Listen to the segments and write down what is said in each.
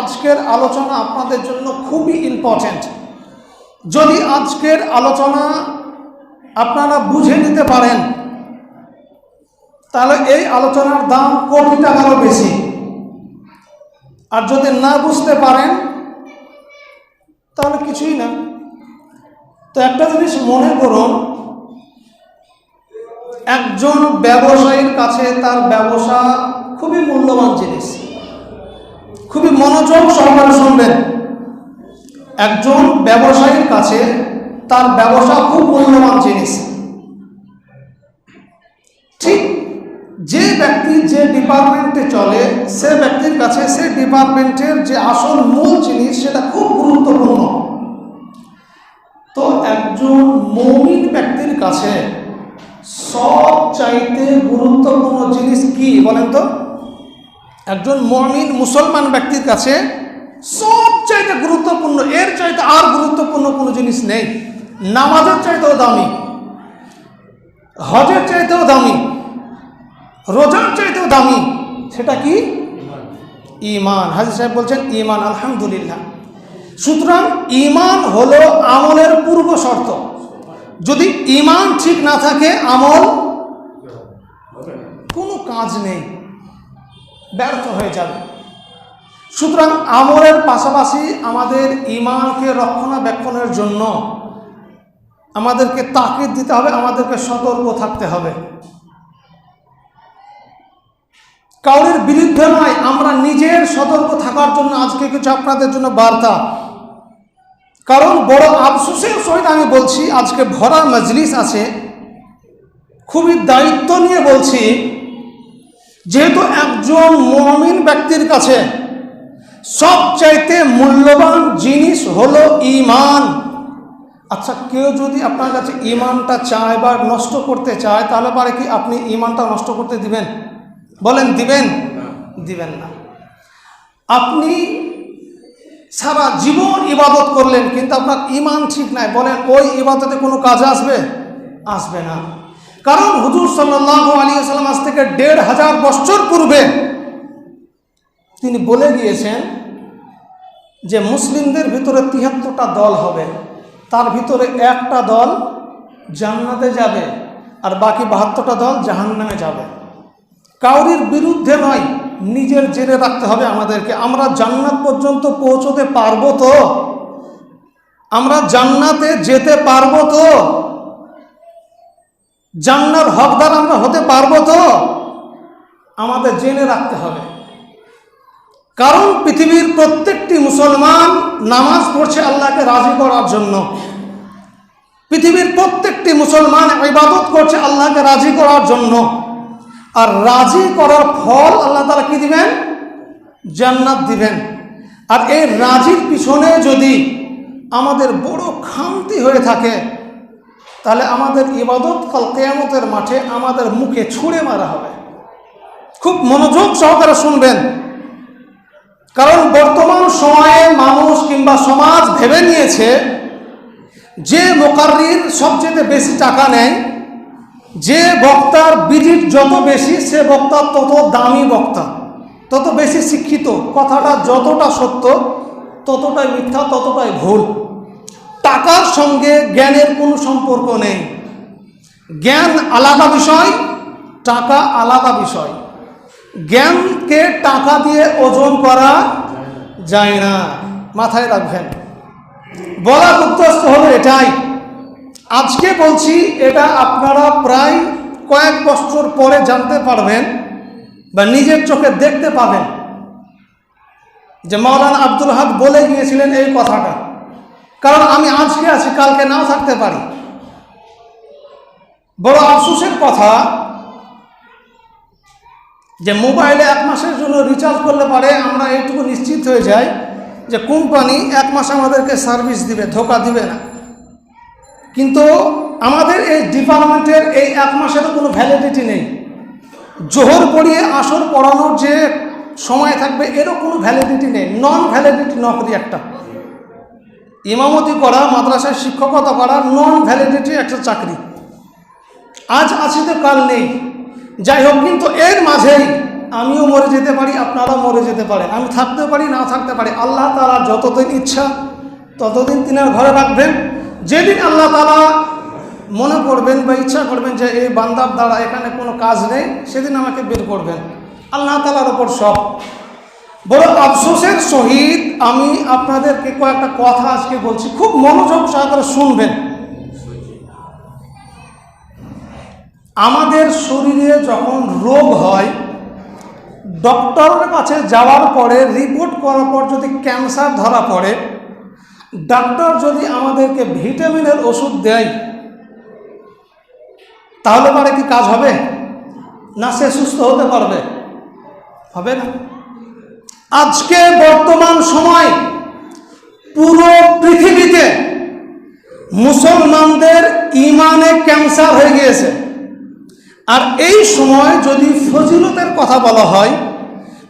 আজকের আলোচনা আপনাদের জন্য খুবই ইম্পর্ট্যান্ট যদি আজকের আলোচনা আপনারা বুঝে নিতে পারেন, তাহলে এই আলোচনার দাম কোটি টাকারও বেশি। আর যদি না বুঝতে পারেন, তাহলে কিছুই না। তো একটা জিনিস মনে করুন, একজন ব্যবসায়ীর কাছে তার ব্যবসা খুবই মূল্যবান জিনিস। খুবই মনোযোগ সহকারে শুনবেন। একজন ব্যবসায়ীর কাছে তার ব্যবসা খুব মূল্যবান জিনিস। ঠিক যে ব্যক্তি যে ডিপার্টমেন্টে চলে, সে ব্যক্তির কাছে সে ডিপার্টমেন্টের যে আসল মূল জিনিস, সেটা খুব গুরুত্বপূর্ণ। তো একজন মৌমিক ব্যক্তির কাছে সব চাইতে গুরুত্বপূর্ণ জিনিস কি বলেন তো? একজন মমিন মুসলমান ব্যক্তির কাছে সব চাইতে গুরুত্বপূর্ণ, এর চাইতে আর গুরুত্বপূর্ণ কোনো জিনিস নেই। নামাজের চাইতেও দামি, হজের চাইতেও দামি, রোজার চাইতেও দামি, সেটা কি? ইমান হাজির সাহেব বলছেন ইমান আলহামদুলিল্লাহ। সুতরাং ইমান হলো আমলের পূর্ব শর্ত। যদি ইমান ঠিক না থাকে, আমল কোনো কাজ নেই। ব্যর্থ হয়ে যাবে। সুতরাং আমলের পাশাপাশি আমাদের ইমানকে রক্ষণাবেক্ষণের জন্য আমাদেরকে তাকিদ দিতে হবে, আমাদেরকে সতর্ক থাকতে হবে। কাউরের বিরুদ্ধে নয়, আমরা নিজের সতর্ক থাকার জন্য আজকে কিছু আপনাদের জন্য বার্তা। কারণ বড় আফসোসের সহিত আমি বলছি, আজকে ভরা মজলিস আছে। খুবই দায়িত্ব নিয়ে বলছি যেহেতু একজন মমিন ব্যক্তির কাছে সবচাইতে মূল্যবান জিনিস হলো ইমান আচ্ছা কেউ যদি আপনার কাছে ইমানটা চায় বা নষ্ট করতে চায়, তাহলে পারে কি আপনি ইমানটা নষ্ট করতে দিবেন? বলেন, দিবেন? দিবেন না। আপনি সারা জীবন ইবাদত করলেন, কিন্তু আপনার ইমান ঠিক নাই। বলেন, ওই ইবাদতে কোনো কাজ আসবে? আসবে না। কারণ হুজুর সাল্লাহ আলী সাল্লাম আজ থেকে দেড় হাজার বছর পূর্বে তিনি বলে গিয়েছেন যে মুসলিমদের ভিতরে তিয়াত্তরটা দল হবে। তার ভিতরে একটা দল জান্নাতে যাবে আর বাকি বাহাত্তরটা দল জাহান্নামে যাবে। কাউরির বিরুদ্ধে নয়, নিজের জেনে রাখতে হবে আমাদেরকে। আমরা জান্নাত পর্যন্ত পৌঁছতে পারব তো? আমরা জান্নাতে যেতে পারব তো? জান্নার হকদার আমরা হতে পারব তো? আমাদের জেনে রাখতে হবে। কারণ পৃথিবীর প্রত্যেকটি মুসলমান নামাজ পড়ছে আল্লাহকে রাজি করার জন্য। পৃথিবীর প্রত্যেকটি মুসলমান ইবাদত করছে আল্লাহকে রাজি করার জন্য। আর রাজি করার ফল আল্লাহ তালা কি দিবেন? জান্নাত দিবেন। আর এই রাজির পিছনে যদি আমাদের বড় খামতি হয়ে থাকে তাহলে আমাদের ইবাদত কাল কেয়ামতের মাঠে আমাদের মুখে ছুঁড়ে মারা হবে। খুব মনোযোগ সহকারে শুনবেন। কারণ বর্তমান সময়ে মানুষ কিংবা সমাজ ভেবে নিয়েছে যে মোকারির সবচেয়ে বেশি টাকা নেয়, যে বক্তার বিজিট যত বেশি, সে বক্তা তত দামি বক্তা। তত বেশি শিক্ষিত। কথাটা যতটা সত্য, ততটাই মিথ্যা, ততটাই ভুল। টাকার সঙ্গে জ্ঞানের কোনো সম্পর্ক নেই। জ্ঞান আলাদা বিষয়, টাকা আলাদা বিষয়। জ্ঞানকে টাকা দিয়ে ওজন করা যায় না। মাথায় রাখবেন। বলার উদ্দেশ্য হলো এটাই। আজকে বলছি, এটা আপনারা প্রায় কয়েক বছর পরে জানতে পারবেন বা নিজের চোখে দেখতে পাবেন যে মাওলানা আব্দুল হাক বলে গিয়েছিলেন এই কথাটা। কারণ আমি আজকে আছি, কালকে নাও থাকতে পারি। বড় আফসোসের কথা যে মোবাইলে এক মাসের জন্য রিচার্জ করলে পারে, আমরা এইটুকু নিশ্চিত হয়ে যাই যে কোম্পানি এক মাস আমাদেরকে সার্ভিস দিবে, ধোকা দিবে না। কিন্তু আমাদের এই ডিপার্টমেন্টের এই এক মাসেরও কোনো ভ্যালিডিটি নেই। জোহর পড়িয়ে আসর পড়ানোর যে সময় থাকবে, এরও কোনো ভ্যালিডিটি নেই। নন ভ্যালিডিটি নকরি একটা। ইমামতি করা মাদ্রাসায় শিক্ষকতা করা নন ভ্যালিডিটি একটা চাকরি। আজ আছি তো, কাল নেই। যাই হোক, কিন্তু এর মাঝেই আমিও মরে যেতে পারি, আপনারাও মরে যেতে পারেন। আমি থাকতে পারি না থাকতে পারি। আল্লাহ তালা যতদিন ইচ্ছা, ততদিন তিনার ঘরে রাখবেন। যেদিন আল্লাহ তালা মনে করবেন বা ইচ্ছা করবেন যে এই বান্দার দ্বারা এখানে কোনো কাজ নেই, সেদিন আমাকে বের করবেন। আল্লাহ তালার ওপর সব। বড় আফসোসের সহিত আমি আপনাদেরকে কয়েকটা কথা আজকে বলছি। খুব মনোযোগ সহকারে শুনবেন। আমাদের শরীরে যখন রোগ হয়, ডক্টরের কাছে যাওয়ার পরে রিপোর্ট করার পর যদি ক্যান্সার ধরা পড়ে, ডাক্তার যদি আমাদেরকে ভিটামিনের ওষুধ দেয়, তাহলে পরে কি কাজ হবে? না সে সুস্থ হতে পারবে? হবে না। আজকে বর্তমান সময় পুরো পৃথিবীতে মুসলমানদের ইমানে ক্যান্সার হয়ে গিয়েছে। আর এই সময় যদি ফজিলতের কথা বলা হয়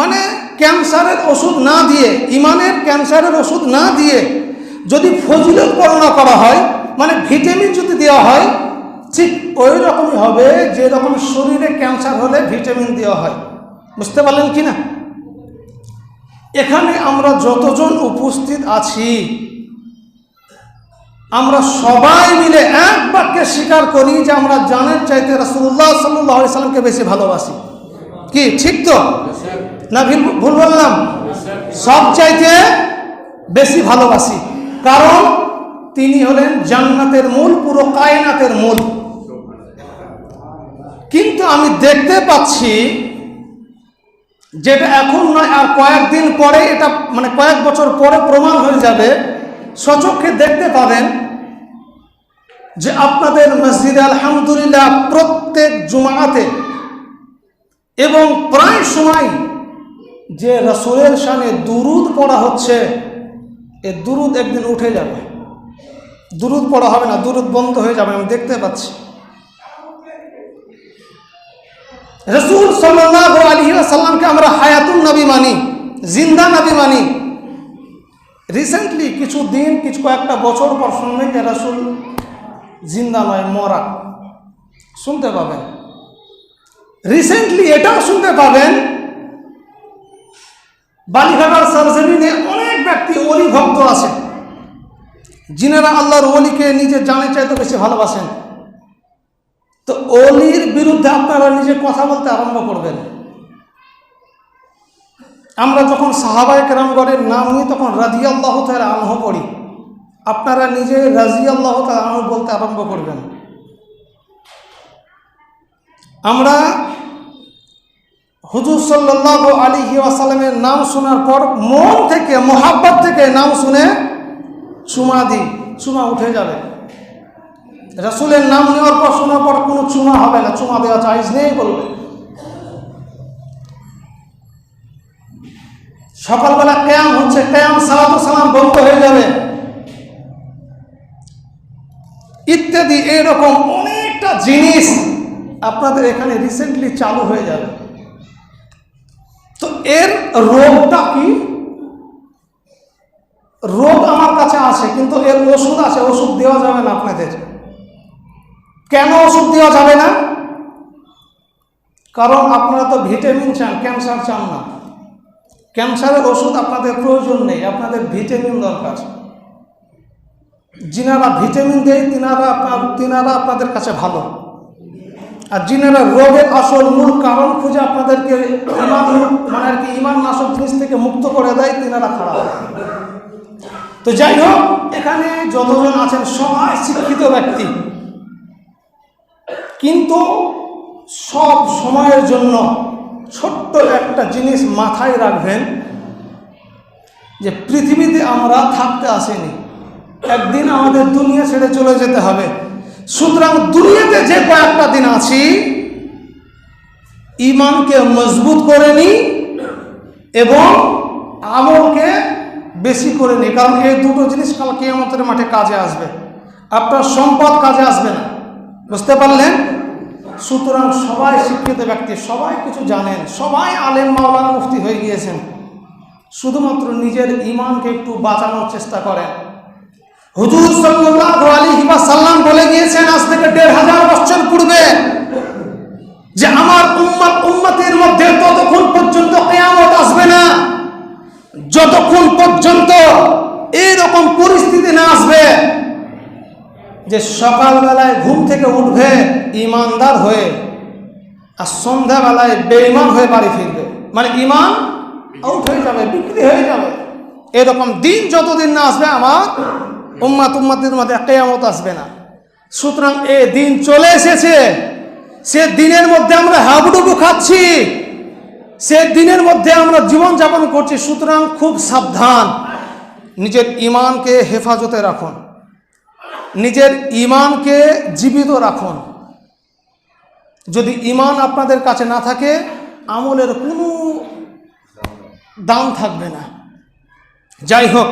মানে ক্যান্সারের ওষুধ না দিয়ে, ইমানের ক্যান্সারের ওষুধ না দিয়ে যদি ফজিলত বর্ণনা করা হয় মানে ভিটামিন যদি দেওয়া হয়, ঠিক ওই রকমই হবে যে রকম শরীরে ক্যান্সার হলে ভিটামিন দেওয়া হয়। বুঝতে পারলেন কি না এখানে আমরা যতজন উপস্থিত আছি, আমরা সবাই মিলে এক বাক্যে স্বীকার করি যে আমরা জানের চাইতে রাসুল্লাহ সাল্লাহ সাল্লামকে বেশি ভালোবাসি। কি, ঠিক তো? না ভুল ভুল বললাম? সব চাইতে বেশি ভালোবাসি। কারণ তিনি হলেন জান্নাতের মূল, পুরো কায়নাতের মূল। কিন্তু আমি দেখতে পাচ্ছি যেটা এখন নয়, আর কয়েকদিন পরে এটা মানে কয়েক বছর পরে প্রমাণ হয়ে যাবে। সচক্ষে দেখতে পাবেন যে আপনাদের মসজিদে আলহামদুলিল্লাহ প্রত্যেক জুমাতে এবং প্রায় সময় যে রসুলের সামনে দুরুদ পড়া হচ্ছে, এ দুরুদ একদিন উঠে যাবে। দুরুদ পড়া হবে না, দুরুদ বন্ধ হয়ে যাবে, আমি দেখতে পাচ্ছি। রসুল সাল্লাহ আলী সাল্লামকে আমরা হায়াতুল নবী মানি, জিন্দা নবী মানি। রিসেন্টলি কিছু দিন, কিছু কয়েকটা বছর পর শুনবেন যে রসুল জিন্দা নয়, মরা। শুনতে পাবেন। রিসেন্টলি এটাও শুনতে পাবেন, বালিঘাটার সরজমিনে অনেক ব্যক্তি অলি ভক্ত আছে। যিনারা আল্লাহর অলিকে নিজে জানে চাইতে বেশি ভালোবাসেন। তো অলির বিরুদ্ধে আপনারা নিজে কথা বলতে আরম্ভ করবেন। আমরা যখন সাহাবাই কেরামগড়ের নাম নিই তখন রাজি আল্লাহ তালা আনহ পড়ি, আপনারা নিজে রাজি আল্লাহ তালা আনহ বলতে আরম্ভ করবেন। আমরা হুজুর সাল্লাহ আলী আসালামের নাম শোনার পর মন থেকে, মোহাব্বত থেকে নাম শুনে চুমা দিই চুমা উঠে যাবে। রসুলের নাম নেওয়ার পর শোনার পর কোনো চুমা হবে না, চুমা দেওয়া চাইজ নেই বলবে। সকালবেলা ক্যাম হচ্ছে, ক্যাম সালাত সালাম বন্ধ হয়ে যাবে। ইত্যাদি, এরকম অনেকটা জিনিস আপনাদের এখানে রিসেন্টলি চালু হয়ে যাবে। তো এর রোগটা কি? রোগ আমার কাছে আছে, কিন্তু এর ওষুধ আছে, ওষুধ দেওয়া যাবে না আপনাদের। কেন ওষুধ দেওয়া যাবে না? কারণ আপনারা তো ভিটামিন চান, ক্যান্সার চান না। ক্যান্সারের ওষুধ আপনাদের প্রয়োজন নেই, আপনাদের ভিটামিন দরকার। যিনারা ভিটামিন দেয়, তিনারা আপনার, তিনারা আপনাদের কাছে ভালো। আর যিনারা রোগের আসল মূল কারণ খুঁজে আপনাদেরকে ইমান মানে আর কি ইমান নাশক জিনিস থেকে মুক্ত করে দেয়, তিনারা খারাপ। তো যাই হোক, এখানে যতজন আছেন, সবাই শিক্ষিত ব্যক্তি। কিন্তু সব সময়ের জন্য ছোট্ট একটা জিনিস মাথায় রাখবেন যে পৃথিবীতে আমরা থাকতে আসেনি। একদিন আমাদের দুনিয়া ছেড়ে চলে যেতে হবে। সুতরাং দুনিয়াতে যে কয়েকটা দিন আছি ইমানকে মজবুত করে নিই এবং আমলকে বেশি করে নিই কারণ এই দুটো জিনিস কাল কেয়ামতের মাঠে কাজে আসবে। আপনার সম্পদ কাজে আসবে না। বুঝতে পারলেন? সুতরাং সবাই শিক্ষিত ব্যক্তি, সবাই কিছু জানেন, সবাই আলেম মাওলানা মুফতি হয়ে গিয়েছেন। শুধুমাত্র নিজের ইমানকে একটু বাঁচানোর চেষ্টা করেন। হুজুর সাল্লাল্লাহু আলাইহি ওয়াসাল্লাম বলে গিয়েছেন, আজ থেকে দেড় হাজার বছর পূর্বে যে আমার উম্মত উম্মতের মধ্যে ততক্ষণ পর্যন্ত কেয়ামত আসবে না। যতক্ষণ পর্যন্ত এইরকম পরিস্থিতি না আসবে যে সকালবেলায় ঘুম থেকে উঠবে, ইমানদার হয়ে আর সন্ধ্যাবেলায় বেঈমান হয়ে বাড়ি ফিরবে। মানে ইমান আউট হয়ে যাবে, বিক্রি হয়ে যাবে। এরকম দিন যতদিন না আসবে আমার উম্মাত উম্মাতের মধ্যে কেয়ামত আসবে না। সুতরাং এ দিন চলে এসেছে। সে দিনের মধ্যে আমরা হাবুডুবু খাচ্ছি। সে দিনের মধ্যে আমরা জীবন যাপন করছি। সুতরাং খুব সাবধান। নিজের ইমানকে হেফাজতে রাখুন। নিজের ইমানকে জীবিত রাখুন। যদি ইমান আপনাদের কাছে না থাকে, আমলের কোনো দাম থাকবে না। যাই হোক